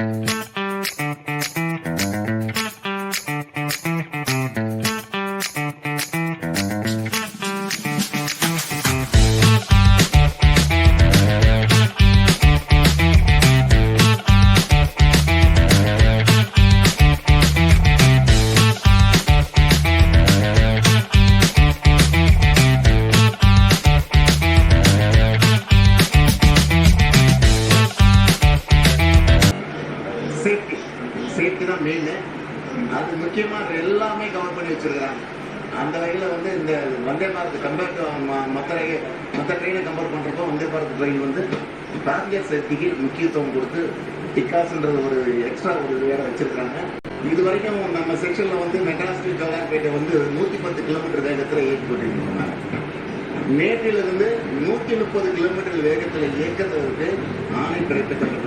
Safety safety தான் main அது முக்கியமாக எல்லாமே கவர் பண்ணி வச்சிருக்காங்க அந்த வகையில் வந்து இந்த வந்தே பாரத் கம்பேர் டு மற்ற மற்ற ட்ரெயினை கம்பேர் பண்ணுறப்போ வந்தே பாரத் ட்ரெயின் வந்து பேசஞ்சர் சேஃப்டிக்கு முக்கியத்துவம் கொடுத்து டிக்காஸ்ன்றது ஒரு எக்ஸ்ட்ரா ஒரு வேற வச்சிருக்காங்க. இது வரைக்கும் நம்ம செக்ஷனில் வந்து மெட்ராஸ் டு ஜோலார்பேட்டை வந்து நூற்றி பத்து கிலோமீட்டர் வேகத்தில் இயக்கி போட்டிருக்கோம் நேற்றிலிருந்து நூற்றி முப்பது கிலோமீட்டர் வேகத்தில் இயக்கத்திற்கு ஆணை பிறப்பித்தப்பட்டது